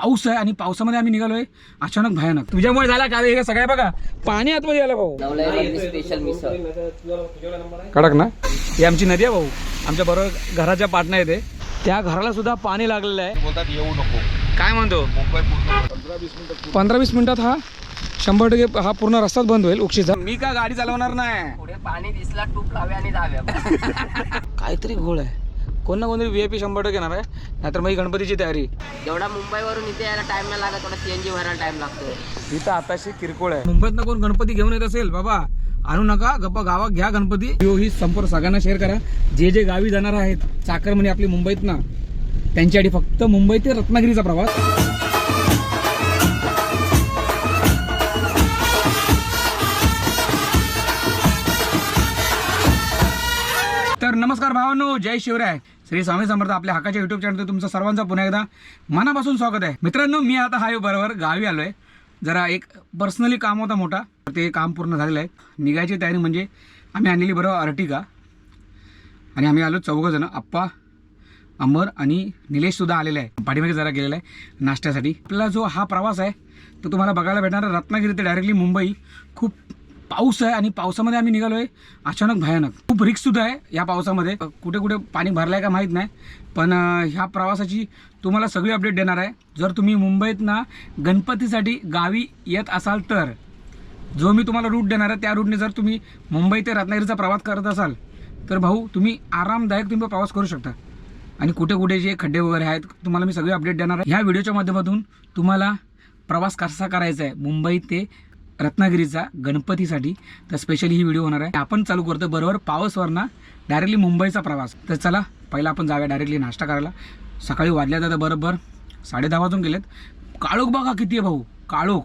पाऊस आहे आणि पावसामध्ये आम्ही निघालोय. अचानक भयानक. तुझ्यामुळे झाला का हे सगळ्या बघा. पाणी आतमध्ये आलं भाऊ. कडक ना? ही आमची नदी आहे भाऊ. आमच्या बरोबर घराच्या पाटणा येते. त्या घराला सुद्धा पाणी लागलेलं आहे. बोलतात येऊ नको. काय म्हणतो? पंधरा वीस मिनिटात हा शंभर टक्के हा पूर्ण रस्ताच बंद होईल उक्षीचा. मी का गाडी चालवणार नाही? पुढे पाणी दिसला टूप लावे आणि जाव्या काहीतरी घोळ आहे. कोण ना कोणतरी व्ही आय पी शंभर टक्के येणार आहे. नाहीतर मग ही गणपतीची तयारी. जेवढा मुंबईवरून इथे यायला टाइम नाही लागत तेवढा सीएनजी भरायला टाइम लागतो. तर आताशी किरकोळ आहे. मुंबईत कोण गणपती घेऊन येत असेल बाबा आणू नका गप्पा गावात घ्या गणपती. व्हिडिओ ही संपर्क सगळ्यांना शेअर करा. जे जे गावी जाणार आहेत चाकर म्हणे आपली मुंबईत ना त्यांच्यासाठी फक्त मुंबई ते रत्नागिरीचा प्रवास. नमस्कार भावांनो जय शिवराय. श्री स्वामी समर्थ आपल्या हक्काच्या युट्यूब चॅनल तुमचं सर्वांचं पुन्हा एकदा मनापासून स्वागत आहे. मित्रांनो मी आता हाय बरोबर गावी आलोय. जरा एक पर्सनली काम होता मोठा ते काम पूर्ण झालेलं आहे. निघायची तयारी म्हणजे आम्ही आणलेली बरोबर अर्टिका आणि आम्ही आलो चौघं जण आप्पा अमर आणि निलेश सुद्धा आलेला आहे. पाठीमागे जरा गेलेला आहे नाश्त्यासाठी. आपला जो हा प्रवास आहे तो तुम्हाला बघायला भेटणार रत्नागिरी ते डायरेक्टली मुंबई. खूप पाऊस आहे आणि पावसामध्ये आम्ही निघालोय. अचानक भयानक. खूप रिक्स सुद्धा आहे या पावसामध्ये. कुठे कुठे पाणी भरलं आहे का माहीत नाही. पण ह्या प्रवासाची तुम्हाला सगळी अपडेट देणार आहे. जर तुम्ही मुंबईत ना गणपतीसाठी गावी येत असाल तर जो मी तुम्हाला रूट देणार आहे त्या रूटने जर तुम्ही मुंबई ते रत्नागिरीचा प्रवास करत असाल तर भाऊ तुम्ही आरामदायक तुम्ही प्रवास करू शकता. आणि कुठे कुठे जे खड्डे वगैरे आहेत तुम्हाला मी सगळे अपडेट देणार आहे. ह्या व्हिडिओच्या माध्यमातून तुम्हाला प्रवास कसा करायचा आहे मुंबई ते रत्नागिरीचा गणपतीसाठी. तर स्पेशली ही व्हिडिओ होणार आहे. आपण चालू करतो बरोबर पावसवरना डायरेक्टली मुंबईचा प्रवास. तर चला पहिला आपण जाऊया डायरेक्टली नाश्ता करायला. सकाळी वाजल्या जातं बरोबर. साडे दहा वाजून गेलेत. काळोख बघा किती आहे भाऊ. काळोख.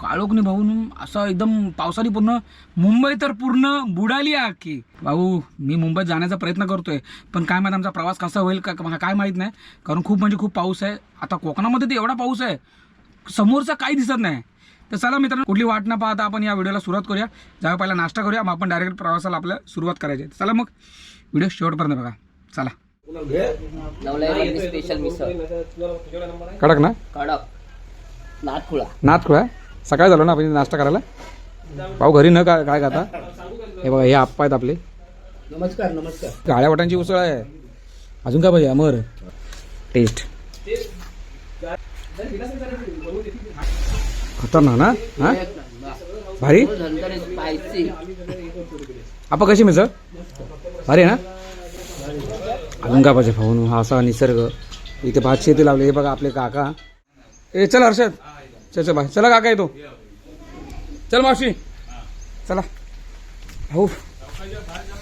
काळोखने भाऊ असं एकदम पावसाने पूर्ण मुंबई तर पूर्ण बुडाली आहे की भाऊ मी मुंबईत जाण्याचा प्रयत्न करतोय. पण काय माहीत आमचा प्रवास कसा होईल का मला काय माहीत नाही. कारण खूप म्हणजे खूप पाऊस आहे. आता कोकणामध्ये तर एवढा पाऊस आहे. समोरचा काही दिसत नाही. तर चला मित्रांनो कुठली वाट न पाहता आपण या व्हिडिओला सुरुवात करूया. जाऊया पहिला नाश्ता करूया मग आपण डायरेक्ट प्रवासाला आपल्या सुरुवात करायची आहे. चला मग व्हिडिओ शेवटपर्यंत बघा. चला. नवलाई स्पेशल मिसळ कडक ना? कडक. नाथखुळा नाथ आहे सकाळी झालो ना आपण नाश्ता करायला? भाऊ घरी न काय काय खाता? हे बघा हे आप्पा आहेत आपले. नमस्कार नमस्कार. काळ्या वाटांची उसळ आहे. अजून काय पाहिजे? अमर. टेस्ट. खतरनाक ना? हा? भारी? आप कशी मिसळ? भारी आहे ना? अजून काय पाहिजे हा असा निसर्ग. इथे भात शेती लावली. हे बघा आपले काका. ए चल हर्षद. चल चल बाय चला काका येतो. चल मावशी. चला. हो. हो,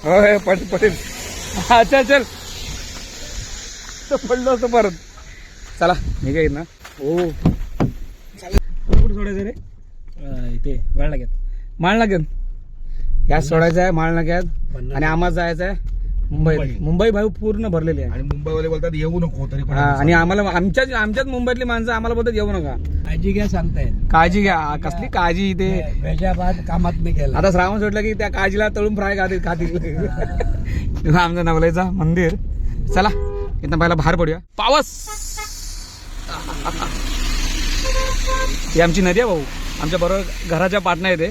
भाऊ होय पट पटेल हा चल चल. पडलो असं परत. चला मी ना हो. कुठे सोडायचं रे? इथे माळ लागेल माळ लागेल गॅस सोडायचा आहे माळ नाक्यात आणि आम्हाला जायचं आहे मुंबईत मुंबई भाऊ पूर्ण भरलेली आहे. आणि मुंबईवाले बोलतात येऊ नको तरी आणि आम्हाला आमच्याच आमच्याच मुंबईतली माणसं आम्हाला बोलतात येऊ नका. काळजी घ्या सांगताय काळजी घ्या. कसली काळजी इथे? वेजाबाद कामात मी केला आता श्रावण सुटलं की त्या काळजीला तळून फ्राय खातील खातील. आमचं नवलाईचा मंदिर. चला इथं पहिला बाहेर पडूया. पावस! ही आमची नदी आहे भाऊ. आमच्या बरोबर घराच्या पाटणा येते.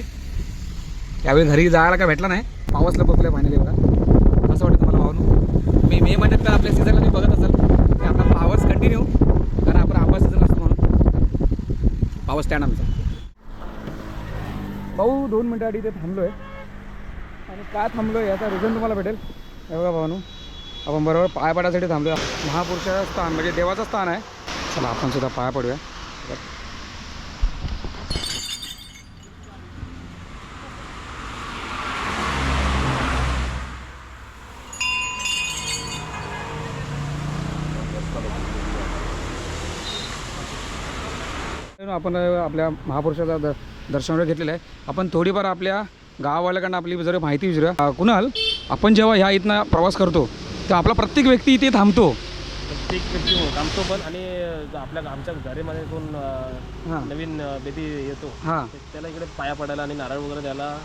यावेळी घरी जायला काय भेटला नाही. पावसला बघूया पाण्याला एवढा असं वाटतं तुम्हाला भाऊ मी मे महिन्यात तर आपल्या सीझनला मी बघत असेल की आपला पावस कंटिन्यू कारण आपण आंबा सीझन असतो म्हणून. पावस स्टँड आमचा. भाऊ दोन मिनटं आधी ते इथे आहे आणि काय आहे याचा रिझन तुम्हाला भेटेल. हे बघा भावानू. आपण बरोबर पाय पडायसाठी थांबलोय. महापुरुषाचं स्थान म्हणजे देवाचं स्थान आहे. चला आपण सुद्धा पाया पडूया. आपण आपल्या महापुरुषाचा द दर्शन घेतलेलं आहे. आपण थोडीफार आपल्या गावावाल्याकडनं आपली जर माहिती विचारूया. कुणाल आपण जेव्हा ह्या इथनं प्रवास करतो तर आपला प्रत्येक व्यक्ती इथे थांबतो. प्रत्येक व्यक्ती हो थांबतो पण आणि आपल्या आमच्या घरामध्ये कोण हां. नवीन बेबी येतो हां. त्याला इकडे पाया पडायला आणि नारळ वगैरे द्यायला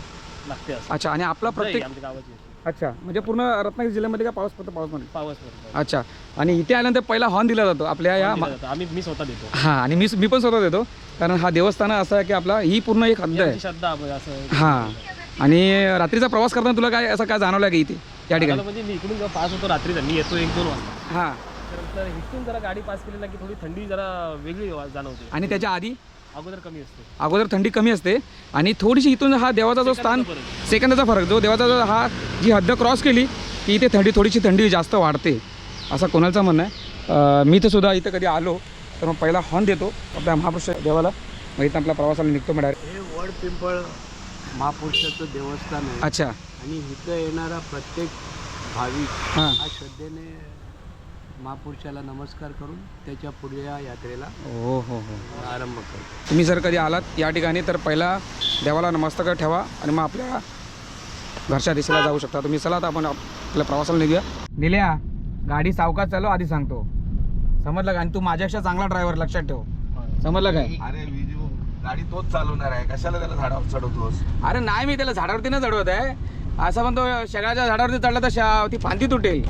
लागते अच्छा आणि आपला प्रत्येक आमच्या गावाची? अच्छा. म्हणजे पूर्ण रत्नागिरी जिल्ह्यामध्ये काय पाऊस फक्त पाऊसमध्ये पावस पडतो. अच्छा. आणि इथे आल्यानंतर पहिला हॉर्न दिला जातो. आपल्या या दिला जातो. आम्ही मी स्वतः देतो. हां आणि मी मी पण स्वतः देतो. कारण हा देवस्थान असं आहे की आपला ही पूर्ण एक हद्द आहे. आमची श्रद्धा आपण असं हां. आणि रात्रीचा प्रवास करताना तुला काय असं काय जाणवलं आहे की इथे? या ठिकाणी? आम्हाला म्हणजे मी इकडून जेव्हा पास होतो रात्रीचा मी येतो एक दोन वाजता. हां. तर इथून जरा गाडी पास केली ना की थोडी थंडी जरा वेगळी वा- जाणवते. आणि त्याच्या आधी? अगोदर कमी असते. अगोदर थंडी कमी असते आणि थोडीशी इथून हा देवाचा जो स्थान सेकंदाचा फरक जो देवाचा जो हा जी हद्द क्रॉस केली की इथे थंडी थोडीशी थंडी जास्त वाढते असं कोणाचं म्हणणं आहे. मी तर सुद्धा इथं कधी आलो तर मग पहिला हॉर्न देतो आपल्या महापुरुष देवाला. मग इथं आपल्या प्रवासाला निघतो direct. हे वड पिंपळ महापुरुषाचं देवस्थान आहे. अच्छा. आणि इथं येणारा प्रत्येक भाविक हा श्रद्धेने महापुरुषाला नमस्कार करून त्याच्या पुढच्या यात्रेला हो हो हो. आरंभ करतो. तुम्ही जर कधी आलात या ठिकाणी तर पहिला देवाला नमस्कार ठेवा आणि मग आपल्या घरच्या दिशेला जाऊ शकता. तुम्ही चला आता आपण आपल्या प्रवासाला निघूया. निल्या गाडी सावकाश चालव आधी सांगतो. समजलं का? आणि तू माझ्यापेक्षा चांगला ड्रायव्हर लक्षात ठेव. समजलं काय? अरे विजू गाडी तोच चालवणार आहे. कशाला त्याला झाडावर चढवतोस? अरे नाही मी त्याला झाडावरती न चढवत आहे. असं म्हणतो शेगाच्या झाडावरती चढला तर शा ती फांदी तुटेल.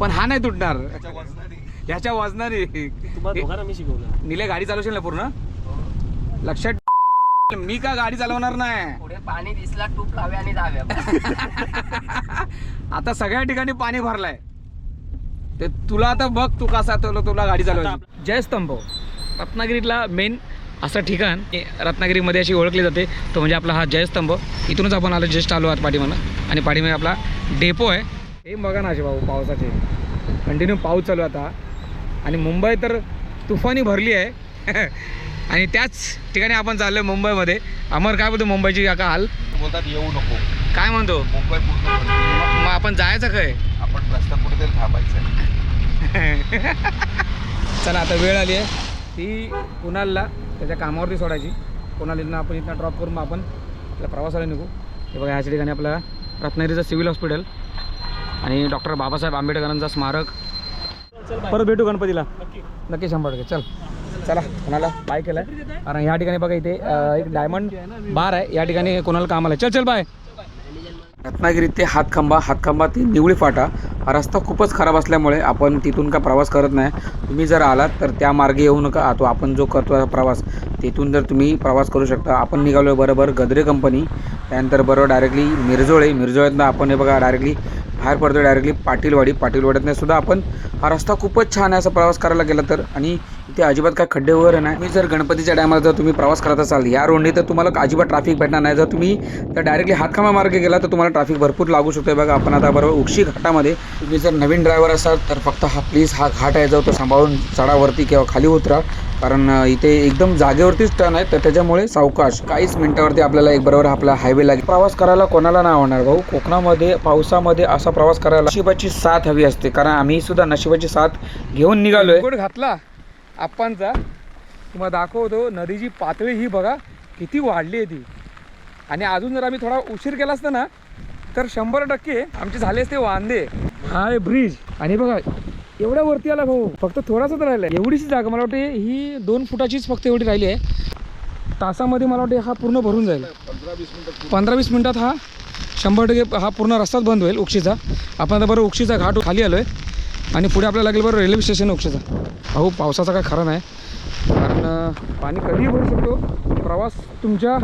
पण हा नाही तुटणार. त्याच्या वजनाने. याच्या वजनाने. तुम्हाला दोघांना मी शिकवलं. निले गाडी चालवशील ना पूर्ण? लक्षात मी का गाडी चालवणार नाही? पाणी दिसला टूप लाव्या आणि आता सगळ्या ठिकाणी पाणी भरलंय. ते तुला आता बघ तू कसा तुला तुला गाडी चालवायची. जयस्तंभ रत्नागिरीतला मेन असं ठिकाण हे रत्नागिरीमध्ये अशी ओळखली जाते. तो म्हणजे आपला हा जयस्तंभ इथूनच आपण आलो जस्ट आलो आहात पाठीमानं आणि पाठीमागे आपला डेपो आहे. हे बघा ना असे भाऊ पावसाचे. कंटिन्यू पाऊस चालू आता. आणि मुंबई तर तुफानी भरली आहे. आणि त्याच ठिकाणी आपण चाललो आहे मुंबईमध्ये. अमर काय बोलतो मुंबईची काका हाल? बोलतात येऊ नको. काय म्हणतो? मुंबई. मग आपण जायचं काय? आपण रस्ता कुठेतरी थांबायचं चला आता वेळ आली आहे. ती कुणालला त्याच्या कामावरती सोडायची. कुणालींना आपण इथनं ड्रॉप करून मग आपण आपल्या प्रवासाला निघू. हे बघा ह्याच्या ठिकाणी आपला रत्नागिरीचं सिव्हिल हॉस्पिटल आणि डॉक्टर बाबासाहेब आंबेडकरांचा स्मारक. परत भेटू गणपतीला. नक्की. शंभर टक्के. चल. चला कोणाला बाय केलं आहे कारण ह्या ठिकाणी बघा इथे एक डायमंड बार आहे. या ठिकाणी कोणाला कामाला आहे. चल चल बाय. रत्नागिरी ते हातखंबा हातखंबा ते निवळी फाटा. हा रस्ता खूपच खराब असल्यामुळे आपण तिथून का प्रवास करत नाही. तुम्ही जर आलात तर त्या मार्गे येऊ नका. तो आपण जो करतो प्रवास तिथून जर तुम्ही प्रवास करू शकता. आपण निघालो बरोबर गद्रे कंपनी त्यानंतर बरोबर डायरेक्टली मिरजोळे मिरजोळ्यातनं आपण हे बघा डायरेक्टली बाहेर पडतो डायरेक्टली पाटीलवाडी. पाटीलवाड्यातनं सुद्धा आपण हा रस्ता खूपच छान आहे असा प्रवास करायला गेला तर. आणि ते अजिबात काय खड्डे वगैरे नाही. तुम्ही जर गणपतीच्या टायमाला जर तुम्ही प्रवास करत असाल या रोडने तर तुम्हाला अजिबात ट्रॅफिक भेटणार नाही. जर तुम्ही तर डायरेक्टली हातखामा मार्गे गेला तर तुम्हाला ट्रॅफिक भरपूर लागू शकतो बघा आपण आता बरोबर उक्षी घाटामध्ये तुम्ही जर नवीन ड्रायव्हर असाल तर फक्त हा प्लीज हा घाट आहे जो तो सांभाळून चढावरती किंवा खाली उतरा. कारण इथे एकदम जागेवरतीच टर्न आहे. तर त्याच्यामुळे सावकाश काहीच मिनिटावरती आपल्याला एक बरोबर आपला हायवे लागेल प्रवास करायला कोणाला नाही आवडणार भाऊ. कोकणामध्ये पावसामध्ये असा प्रवास करायला नशिबाची साथ हवी असते. कारण आम्ही सुद्धा नशिबाची साथ घेऊन निघालोय. घातला. आप्पांचा तुम्हाला दाखवतो नदीची पातळी ही बघा किती वाढली आहे ती. आणि अजून जर आम्ही थोडा उशीर केला असता ना तर शंभर टक्के आमचे झाले असते वांदे. हा ब्रिज. आणि बघा एवढ्या वरती आला भाऊ. फक्त थोडासाच राहिला एवढीशी जागा मला वाटते ही दोन फुटाचीच फक्त एवढी राहिली आहे. तासामध्ये मला वाटते हा पूर्ण भरून जाईल. पंधरा वीस मिनिटं पंधरा वीस मिनिटात हा शंभर टक्के हा पूर्ण रस्ताच बंद होईल उक्षीचा. आपण आता बरोबर उक्षीचा घाट खाली आलो आहे आणि पुढे आपल्याला लागेल बरं रेल्वे स्टेशन उक्षीचा भाऊ पावसाचा काय खरा नाही. कारण पाणी कधीही भरू शकतो. प्रवास तुमच्या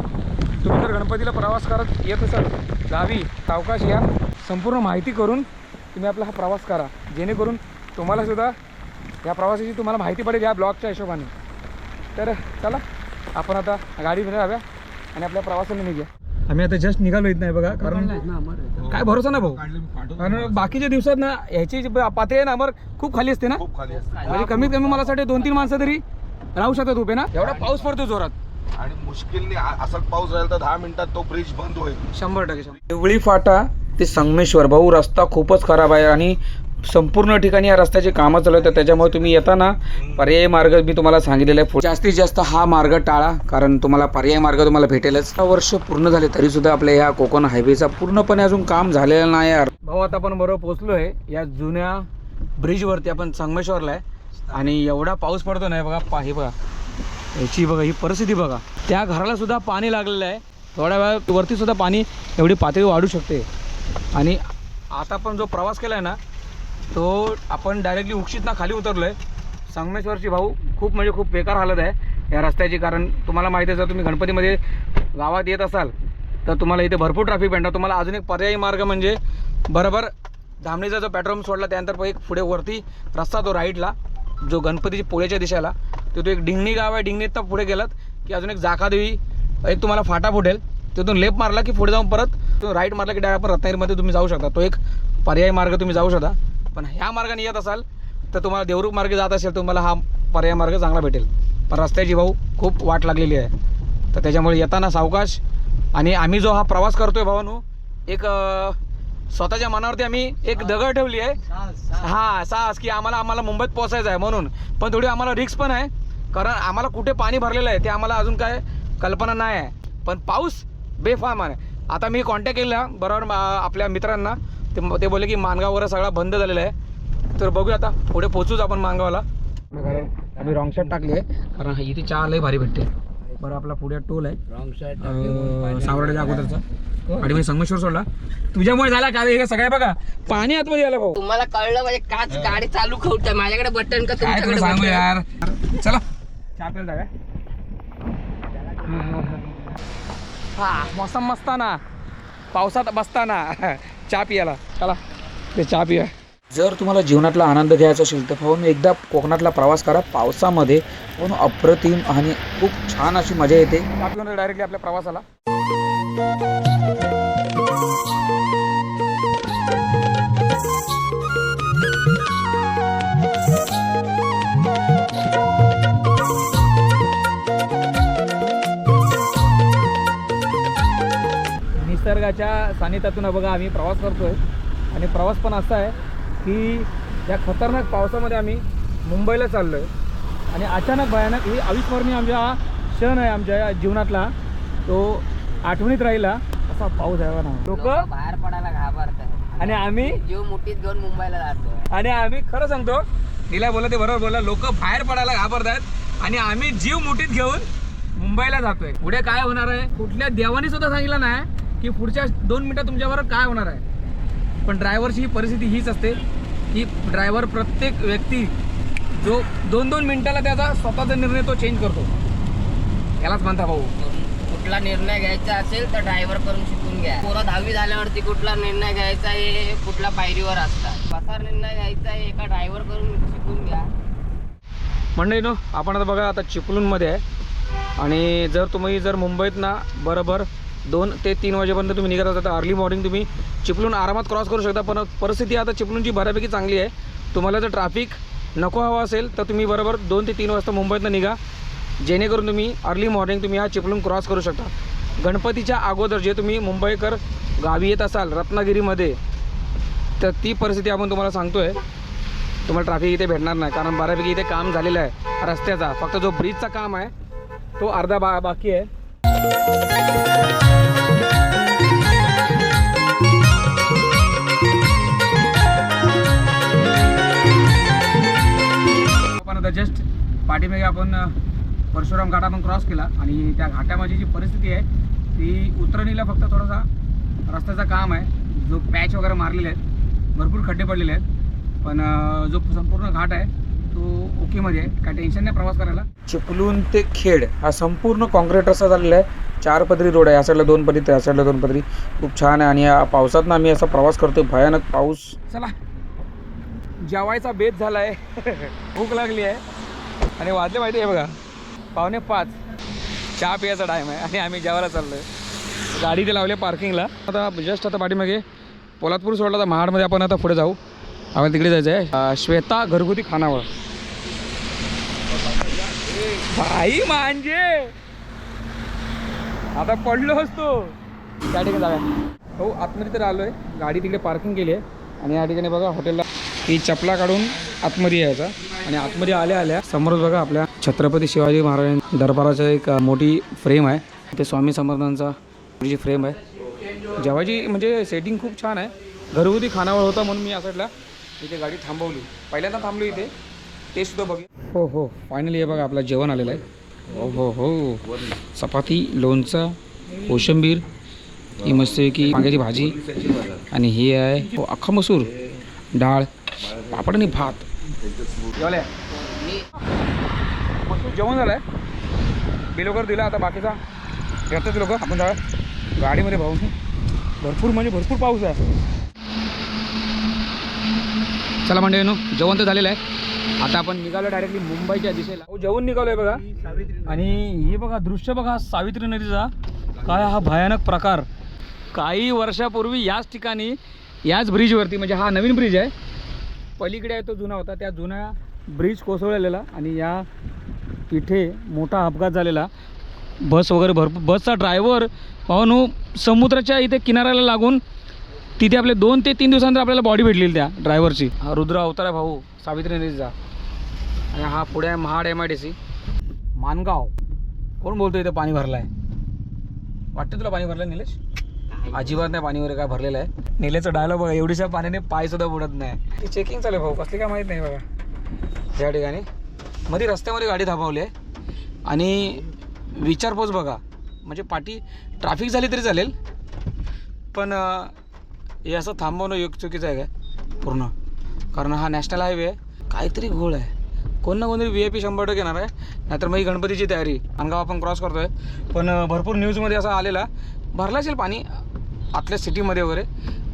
तुम्ही जर गणपतीला प्रवास करत येत असाल. गावी सावकाश या संपूर्ण माहिती करून तुम्ही आपला हा प्रवास करा. जेणेकरून तुम्हालासुद्धा या प्रवासाची तुम्हाला माहिती पडेल या ब्लॉगच्या हिशोबाने. तर चला आपण आता गाडी जाऊया आणि आपल्या प्रवासाने निघूया. आम्ही आता जस्ट निघालो इथं नाही बघा कारण काय भरोसा ना भाऊ? कारण बाकीच्या दिवसात ना ह्याची जी पातळी आहे ना अमर खूप खाली असते ना? खूप खाली असते. म्हणजे कमीत कमी मला वाटते दोन तीन माणसं तरी राहू शकतात उभे ना? एवढा पाऊस पडतो जोरात. आणि मुश्किलने असाच पाऊस राहील तर दहा मिनिटात तो ब्रिज बंद होईल. शंभर टक्के देवळी फाटा ते संगमेश्वर भाऊ रस्ता खूपच खराब आहे आणि संपूर्ण ठिकाणी या रस्त्याची कामं चालू आहेत तर त्याच्यामुळे तुम्ही येताना पर्यायी मार्ग मी तुम्हाला सांगितलेला आहे जास्तीत जास्त हा मार्ग टाळा कारण तुम्हाला पर्यायी मार्ग तुम्हाला भेटेलच. सहा वर्ष पूर्ण झाले तरी सुद्धा आपल्या या कोकण हायवेचा पूर्णपणे अजून काम झालेलं नाही यार भाऊ आता आपण बरोबर पोहोचलो आहे. या जुन्या ब्रिजवरती आपण संगमेश्वरला आहे. आणि एवढा पाऊस पडतो नाही बघा पा हे बघा. याची बघा ही परिस्थिती बघा. त्या घराला सुद्धा पाणी लागलेलं आहे. थोड्या वेळा वरती सुद्धा पाणी एवढी पातळी वाढू शकते. आणि आता आपण जो प्रवास केला आहे ना तो आपण डायरेक्टली उक्षितना खाली उतरलो आहे संगमेश्वरची भाऊ खूप म्हणजे खूप बेकार हालत आहे. या रस्त्याची कारण तुम्हाला माहिती आहे जर तुम्ही गणपतीमध्ये गावात येत असाल तर तुम्हाला इथे भरपूर ट्रॅफिक भेटणार. तुम्हाला अजून एक पर्यायी मार्ग म्हणजे बरोबर धामणीचा जो पेट्रोल सोडला त्यानंतर एक पुढे वरती रस्ता तो राईटला जो गणपतीची पोळ्याच्या दिशेला तिथून एक डिंगणी गाव आहे. डिंगणीत तर पुढे गेलात की अजून एक जाखादेवी एक तुम्हाला फाटा फुटेल. तिथून लेप मारला की पुढे जाऊन परत तो राईट मारला की डायरेक्ट आपण रत्नागिरीमध्ये तुम्ही जाऊ शकता. तो एक पर्यायी मार्ग तुम्ही जाऊ शकता. पण ह्या मार्गाने येत असाल तर तुम्हाला देवरूप मार्गे जात असेल तुम्हाला हा पर्याय मार्ग चांगला भेटेल. पण रस्त्याची भाऊ खूप वाट लागलेली आहे. तर त्याच्यामुळे येताना सावकाश आणि आम्ही जो हा प्रवास करतोय भावानू एक स्वतःच्या मनावरती आम्ही एक दगड ठेवली आहे. हा साहस की आम्हाला आम्हाला मुंबईत पोहोचायचं आहे म्हणून. पण थोडी आम्हाला रिक्स पण आहे. कारण आम्हाला कुठे पाणी भरलेलं आहे ते आम्हाला अजून काय कल्पना नाही आहे. पण पाऊस बेफाम आहे. आता मी कॉन्टॅक्ट केला बरोबर आपल्या मित्रांना. ते ते बोलले की मानगाववर सगळा बंद झालेला आहे. तर बघूया आता पुढे पोचूच आपण मानगावला. आम्ही रॉंग शॉट टाकली आहे. कारण हा इथे चहा लय भारी भेटते. बरं आपला पुढे टोल आहे. रॉंग साईड अं, सावर्ड्याच्या अगोदरचा. आणि मी संगमेश्वर सोडला. तुझ्यामुळे झाला का हे सगळं? बघा पाणी आतमध्ये आलं भाऊ. तुम्हाला कळलं म्हणजे काच गाडी चालू खवते माझ्याकडे बटन का तुमच्याकडे सांगू? यार? चला. हा मोसम मस्ताना. पावसात बसताना. चहा पियाला. चला ते चहा पिया जर तुम्हाला जीवनातला आनंद घ्यायचा असेल तर पाहून एकदा कोकणातला प्रवास करा पावसामध्ये. पण अप्रतिम आणि खूप छान अशी मजा येते. आपल्याला डायरेक्टली आपल्या प्रवासाला. निसर्गाच्या सानिध्यातून बघा आम्ही प्रवास करतोय. आणि प्रवास पण असा आहे की या खतरनाक पावसामध्ये आम्ही मुंबईला चाललो आहे आणि अचानक भयानक ही अविस्मरणीय आमच्या हा क्षण आहे आमच्या या जीवनातला. तो आठवणीत राहिला असा पाऊस आहे ना लोक लोकं बाहेर पडायला घाबरतात. आणि आम्ही जीव मुठीत घेऊन मुंबईला जातो आणि आम्ही खरं सांगतो तिला बोला ते बरोबर बोला लोक बाहेर पडायला घाबरतात. आणि आम्ही जीव मुठीत घेऊन मुंबईला जातोय. पुढे काय होणार आहे? कुठल्या देवाने सुद्धा सांगितलं नाही. की पुढच्या दोन मिनिटात तुमच्याबरोबर काय होणार आहे. पण ड्रायव्हरची ही परिस्थिती हीच असते की ड्रायव्हर प्रत्येक व्यक्ती जो दोन दोन मिनिटाला त्याचा स्वतःचा निर्णय तो चेंज करतो. यालाच म्हणता भाऊ. कुठला निर्णय घ्यायचा असेल तर ड्रायव्हर करून शिकून घ्या. पोरं दहावी झाल्यावरती कुठला निर्णय घ्यायचा हे कुठल्या पायरीवर असतात. कसा निर्णय घ्यायचा हे एका ड्रायव्हर करून शिकून घ्या. मंडळी नो आपण आता बघा आता चिपळूणमध्ये आहे. आणि जर तुम्ही जर मुंबईत ना बरोबर दोन ते तीन वाजेपर्यंत तुम्ही निघत होता तर अर्ली मॉर्निंग तुम्ही चिपलून आरामात क्रॉस करू शकता. पण परिस्थिती आता चिपलूनची बऱ्यापैकी चांगली आहे. तुम्हाला जर ट्रॅफिक नको हवं असेल तर तुम्ही बरोबर दोन ते तीन वाजता मुंबईतनं निघा. जेणेकरून तुम्ही अर्ली मॉर्निंग तुम्ही हा चिपलून क्रॉस करू शकता. गणपतीच्या अगोदर जे तुम्ही मुंबईकर गावी येत असाल रत्नागिरीमध्ये तर ती परिस्थिती आपण तुम्हाला सांगतो आहे तुम्हाला ट्रॅफिक इथे भेटणार नाही. कारण बऱ्यापैकी इथे काम झालेलं आहे रस्त्याचा. फक्त जो ब्रिजचा काम आहे तो अर्धा बा बाकी आहे. जस्ट पाठीमागे आपण परशुराम घाट आपण क्रॉस केला आणि त्या घाटामध्ये जी परिस्थिती आहे ती उतरणीला फक्त थोडासा रस्त्याचं काम आहे. जो पॅच वगैरे मारलेले आहेत भरपूर खड्डे पडलेले आहेत. पण जो संपूर्ण घाट आहे तो ओकेमध्ये आहे. काय टेन्शन नाही प्रवास करायला. चिपळूण ते खेड हा संपूर्ण कॉन्क्रीट रस्ता झालेला आहे. चार पदरी रोड आहे. या साईडला दोन पदरी त्या साईडला दोन पदरी. खूप छान आहे. आणि या पावसात आम्ही असा प्रवास करतो भयानक पाऊस. चला. जेवायचा बेत झाला आहे भूक लागली आहे. आणि वाजले माहिती आहे बघा. पावणे पाच. चहा पियाचा टाईम आहे. आणि आम्ही जेवायला चाललो आहे गाडी ते लावली पार्किंगला आता जस्ट आता पाठीमागे पोलादपूर सोडला तर महाडमध्ये आपण आता पुढे जाऊ. आम्हाला तिकडे जायचं आहे श्वेता घरगुती खानावळ. भाई मांजे! आता पडलो असतो त्या ठिकाणी जाऊया. हो आतमध्ये तर आलो आहे गाडी तिकडे पार्किंग केली आहे. आणि या ठिकाणी बघा हॉटेलला की चपला काढून आतमध्ये यायचा. आणि आतमध्ये आल्या आल्या समोरच बघा आपल्या छत्रपती शिवाजी महाराज दरबाराचं एक मोठी फ्रेम आहे. ते स्वामी समर्थांचा जी फ्रेम आहे. जेवायची म्हणजे सेटिंग खूप छान आहे. घरगुती खानावळ होता म्हणून मी या साईडला इथे गाडी थांबवली. पहिल्यांदा थांबलो इथे. ते सुद्धा बघ हो हो. फायनली हे बघा आपलं जेवण आलेलं आहे. हो हो हो. चपाती लोणचं कोशिंबीर ही मस्त की वांग्याची भाजी. आणि ही आहे हो, अख्खा मसूर. डाळ पापड आणि भात. जेवण झालंय. बिल वगैरे दिला आता बाकीचा. येतात लोक. आपण जाऊया गाडीमध्ये भाऊ. भरपूर म्हणजे भरपूर पाऊस आहे. चला म्हणजे नो जेवण तर झालेलं आहे. आता आपण निघालो डायरेक्टली मुंबईच्या दिशेला. जेवण निघालोय बघा. आणि हे बघा दृश्य बघा सावित्री नदीचा. काय हा भयानक प्रकार. काही वर्षापूर्वी याच ठिकाणी याच ब्रिजवरती म्हणजे हा नवीन ब्रिज आहे. पलीकडे आहे तो जुना होता. त्या जुन्या ब्रिज कोसळलेला आणि या इथे मोठा अपघात झालेला. बस वगैरे भरपूर बसचा ड्रायव्हर पाहून समुद्राच्या इथे किनाऱ्याला लागून तिथे आपले दोन ते तीन दिवसानंतर आपल्याला बॉडी भेटलेली त्या ड्रायव्हरची हा रुद्र अवतारा भाऊ सावित्री नदीचा आणि हा पुढे आहे Mahad M I D C Mangaon. कोण बोलतो इथे पाणी भरलं आहे वाटतं तुला पाणी भरलं निलेश? अजिबात नाही पाणी वगैरे काय भरलेलं आहे. निलेचा डायलॉग बघा एवढीशा पाण्याने पाय सुद्धा बुडत नाही. चेकिंग चालू आहे भाऊ कसली काय माहीत नाही बघा. या ठिकाणी. मध्ये रस्त्यामध्ये गाडी थांबवली आहे. आणि विचारपोच बघा. म्हणजे पाठी ट्रॅफिक झाली तरी चालेल. पण हे असं थांबवणं योग्य चुकीचं आहे काय? पूर्ण. कारण हा नॅशनल हायवे आहे. काहीतरी घोळ आहे. कोण ना कोणतरी व्ही आय पी शंभर टक्के येणार आहे. नाहीतर मग ही गणपतीची तयारी. अनगाव आपण क्रॉस करतोय. पण भरपूर न्यूजमध्ये असा आलेला. भरलं असेल पाणी आतल्या सिटीमध्ये वगैरे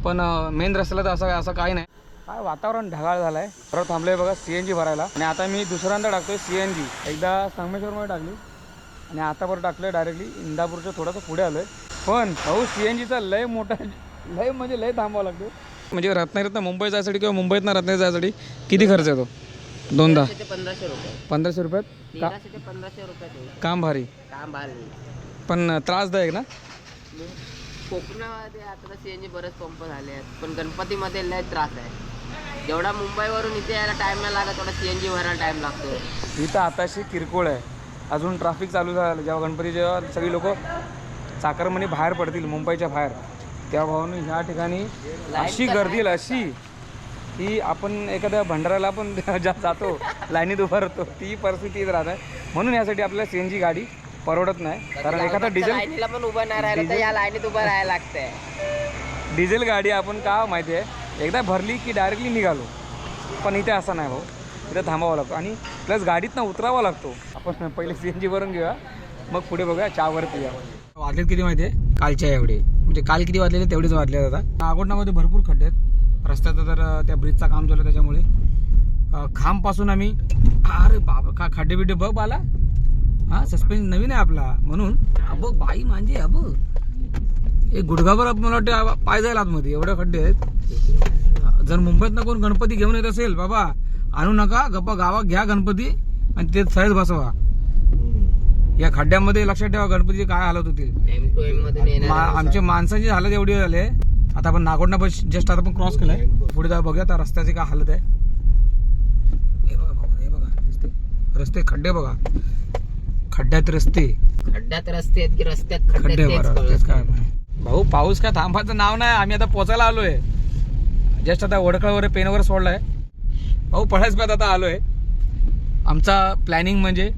पण मेन रस्त्याला तर असं असं काही नाही. काय वातावरण ढगाळ झालं आहे परत थांबलं आहे बघा सी एन जी भरायला. आणि आता मी दुसऱ्यांदा टाकतोय सी एन जी एकदा संगमेश्वरमध्ये टाकली. आणि आता परत टाकलं डायरेक्टली इंदापूरच्या थोडंसं पुढे आलोय. पण भाऊ सी एन जीचा लय मोठा लय म्हणजे लय थांबावं लागतो म्हणजे रत्नागिरीतनं मुंबई जायसाठी किंवा मुंबईतनं रत्नागिरी जायसाठी किती खर्च येतो? दोनदा. पंधराशे रुपये. पंधराशे रुपयात? का पंधराशे रुपयात काम भारी. काम भारी. पण त्रासदायक ना? कोकणामध्ये आता सी एन जी बरेच पंप झाले आहेत पण गणपतीमध्ये लय त्रास आहे. जेवढा मुंबईवरून इथे यायला टाइम नाही लागत तेवढा सी एन जी भरायला टाइम लागतो. इथं आताशी किरकोळ आहे. अजून ट्रॅफिक चालू झालं जेव्हा गणपती जेव्हा सगळी लोक चाकरमणी बाहेर पडतील मुंबईच्या बाहेर त्या भावानं ह्या ठिकाणी अशी गर्दी अशी की आपण एखाद्या भंडाऱ्याला आपण ज्या जातो लाईनीत उभा राहतो ती परिस्थिती येत राहत. आहे म्हणून यासाठी आपल्याला सी एन जी गाडी परवडत नाही. कारण एखादा डिझेल लाईनीला पण उभं नाही राहिलं तर या लाईनीत उभं राहायला लागतंय. डिझेल गाडी आपण का माहिती आहे? एकदा भरली की डायरेक्टली निघालो. पण इथे असं नाही भाऊ. इथं थांबावं लागतो. आणि प्लस गाडीतनं उतरावा लागतो. आपण पहिले सी एन जी भरून घेऊया. मग पुढे बघूया. चहावर पिऊया वाजलेत किती माहिती आहे? कालच्या एवढे. म्हणजे काल किती वाजलेले? तेवढेच वाजले आता. नागोटणामध्ये भरपूर खड्डे आहेत. रस्त्याचं तर त्या ब्रिजचं काम चालू आहे त्याच्यामुळे खांबपासून आम्ही अरे बाबा का खड्डे बिड्डे बघ बाला. हा सस्पेन्स नवीन आहे आपला. म्हणून बघ बाई मांजे हा बघ एक गुडघाभर मला वाटतं पाय जाईल आतमध्ये एवढे खड्डे आहेत. जर मुंबईतनं कोण गणपती घेऊन येत असेल बाबा आणू नका गप्पा गावात घ्या गणपती आणि ते सहज बसवा. या खड्ड्यामध्ये लक्षात ठेवा गणपतीची काय हालत होतील. आमच्या माणसाची हालत एवढी झाली आता आपण नागोडना बस जस्ट आता आपण क्रॉस केलाय. पुढे जाऊ बघूया त्या रस्त्याची काय हालत आहे. हे बघा हे बघा रस्ते रस्ते खड्डे बघा. खड्ड्यात रस्ते. खड्ड्यात रस्ते आहेत की रस्त्यात खड्डे तेच काय नाही. भाऊ पाऊस काय थांबायचं नाव नाही. आम्ही आता पोचायला आलोय. जस्ट आता वडकळ वगैरे पेनवर सोडलाय. भाऊ पळासपात आता आलोय. आमचा प्लॅनिंग म्हणजे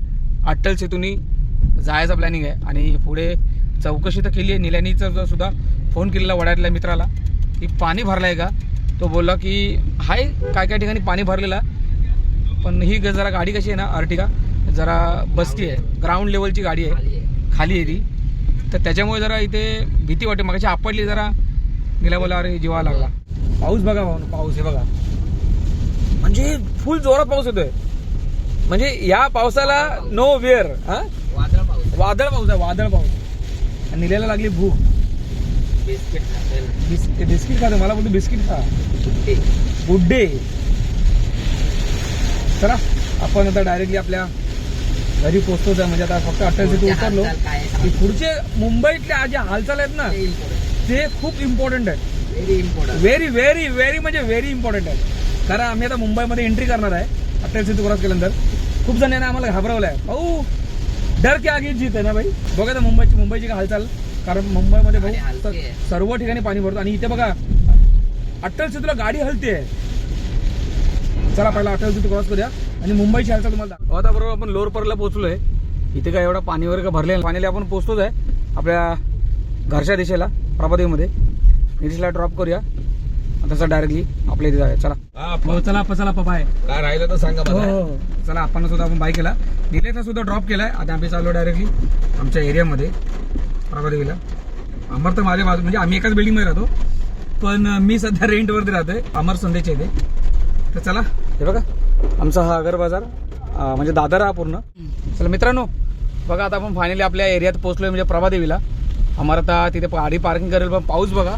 अट्टल सेतूनी जायचा प्लॅनिंग आहे. आणि पुढे चौकशी तर केली आहे निल्यानीचा जो सुद्धा फोन केलेला वड्यातल्या मित्राला. की पाणी भरलं आहे का? तो बोलला की हाय काय काय ठिकाणी पाणी भरलेलं आहे. पण ही ग- जरा गाडी कशी आहे ना अर्टिका जरा बसती आहे. ग्राउंड लेवलची गाडी आहे. खाली आहे. ती. तर त्याच्यामुळे जरा इथे भीती वाटते. मगाशी आपडली जरा. गेल्या बोला अरे जीवा लागला. पाऊस बघा भाऊ पाऊस हे बघा. म्हणजे फुल जोरात पाऊस येतोय. म्हणजे या पावसाला नो वेअर हा? वादळ पाऊस वादळ पाऊस आहे वादळ पाऊस. आणि निलेला लागली भूक. बिस्किट बिस्किट खातो. मला बोलतो बिस्किट खा. गुड डे चला आपण आता डायरेक्टली आपल्या घरी पोहोचतोच आहे म्हणजे आता फक्त पुढच्या उतरलो? की पुढचे मुंबईतल्या ज्या हालचाल आहेत ना ते खूप इम्पॉर्टंट आहेत. व्हेरी व्हेरी व्हेरी म्हणजे व्हेरी इम्पॉर्टंट आहे कारण आम्ही आता मुंबईमध्ये एंट्री करणार आहे अटल सेतू क्रॉस केल्यानंतर. खूप जणांनी आम्हाला घाबरवलं आहे. भाऊ डर के आगे जीत आहे ना भाई? बघा तर मुंबईची मुंबईची काय हालचाल. कारण मुंबईमध्ये भाऊ सर्व ठिकाणी पाणी भरतो. आणि इथे बघा अटल सेतूला गाडी हलते चला पहिला अटल सेतू क्रॉस करूया. आणि मुंबईची हालचाल तुम्हाला. आता बरोबर आपण लोअर परला पोहोचलोय. इथे काय एवढा पाणी वगैरे का भरले पाणीला आपण पोहोचतोच आहे. आपल्या घरच्या दिशेला प्रभादेवीमध्ये. नितीशला ड्रॉप करूया. आणि तसं डायरेक्टली आपल्या इथे जाऊया. चला. हा, चला आपण चला पप्पा आहे. काय राहिलं तर सांगा हो मला. हो हो. चला आपण सुद्धा आपण बाय केला. निलेचा सुद्धा ड्रॉप केलाय. आता आम्ही चाललो डायरेक्टली आमच्या एरियामध्ये प्रभादेवीला. अमर तर माझ्या बाजू म्हणजे आम्ही एकाच बिल्डिंगमध्ये राहतो. पण मी सध्या रेंटवरती राहतोय. अमर संदेच्या इथे. तर चला हे बघा. आमचा हा अगर बाजार म्हणजे दादर हा पूर्ण. चला मित्रांनो बघा आता आपण फायनली आपल्या एरियात पोहोचलोय म्हणजे प्रभादेवीला. आम्हाला आता तिथे गाडी पार्किंग करेल पण पाऊस बघा.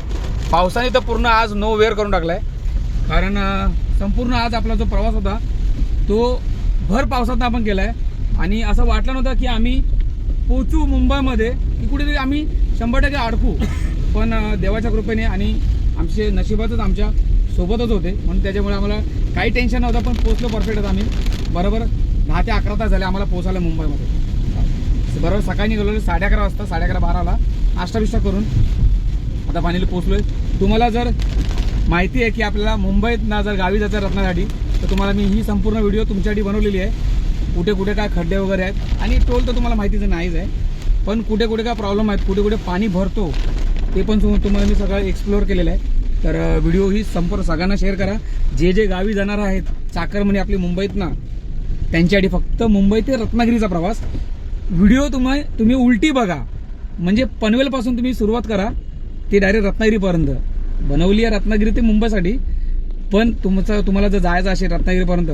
पावसाने तर पूर्ण आज नो वेअर करून टाकलाय. कारण संपूर्ण आज आपला जो प्रवास होता तो भर पावसात आपण केलाय. आणि असं वाटलं नव्हतं की आम्ही पोचू मुंबईमध्ये की कुठेतरी आम्ही शंभर टक्के अडकू. पण देवाच्या कृपेने आणि आमचे नशिबातच आमच्या सोबतच होते. म्हणून त्याच्यामुळे आम्हाला काही टेन्शन नव्हतं पण पोचलो परफेक्टच आम्ही. बरोबर दहा ते अकरा तास झाले आम्हाला पोचायला मुंबईमध्ये. बरोबर सकाळी निघालो साडे अकरा वाजता साडे अकरा बाराला. नाश्ता करून आता फायनली पोचलोय तुम्हाला जर माहिती आहे की आपल्याला मुंबईत ना जर गावी जायचं रत्नासाठी तर तुम्हाला मी ही संपूर्ण व्हिडिओ तुमच्यासाठी बनवलेली आहे. कुठे कुठे काय खड्डे वगैरे आहेत. आणि टोल तर तुम्हाला माहितीच नाहीच आहे. पण कुठे कुठे काय प्रॉब्लेम आहेत कुठे कुठे पाणी भरतो ते पण तुम्हाला मी सगळं एक्सप्लोअर केलेलं आहे. तर व्हिडिओ ही संपूर्ण सगळ्यांना शेअर करा. जे जे गावी जाणार आहेत चाकरमणी आपली मुंबईत ना त्यांच्यासाठी फक्त मुंबई ते रत्नागिरीचा प्रवास. व्हिडिओ तुम्ही तुम्ही उलटी बघा. म्हणजे पनवेलपासून तुम्ही सुरुवात करा ते डायरेक्ट रत्नागिरीपर्यंत. बनवली आहे रत्नागिरी ते मुंबईसाठी पण तुमचं तुम्हाला जर जायचं असेल रत्नागिरीपर्यंत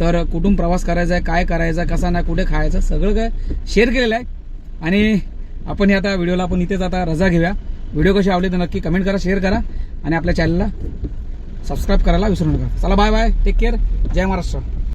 तर कुठून प्रवास करायचा आहे काय करायचा आहे कसा नाही कुठे खायचं सगळं काय शेअर केलेलं आहे. आणि आपण आता व्हिडिओला आपण इथेच आता रजा घेऊया. व्हिडिओ कशी आवडली तर नक्की कमेंट करा शेअर करा. आणि आपल्या चॅनलला सबस्क्राईब करायला विसरू नका. चला बाय बाय टेक केअर जय महाराष्ट्र.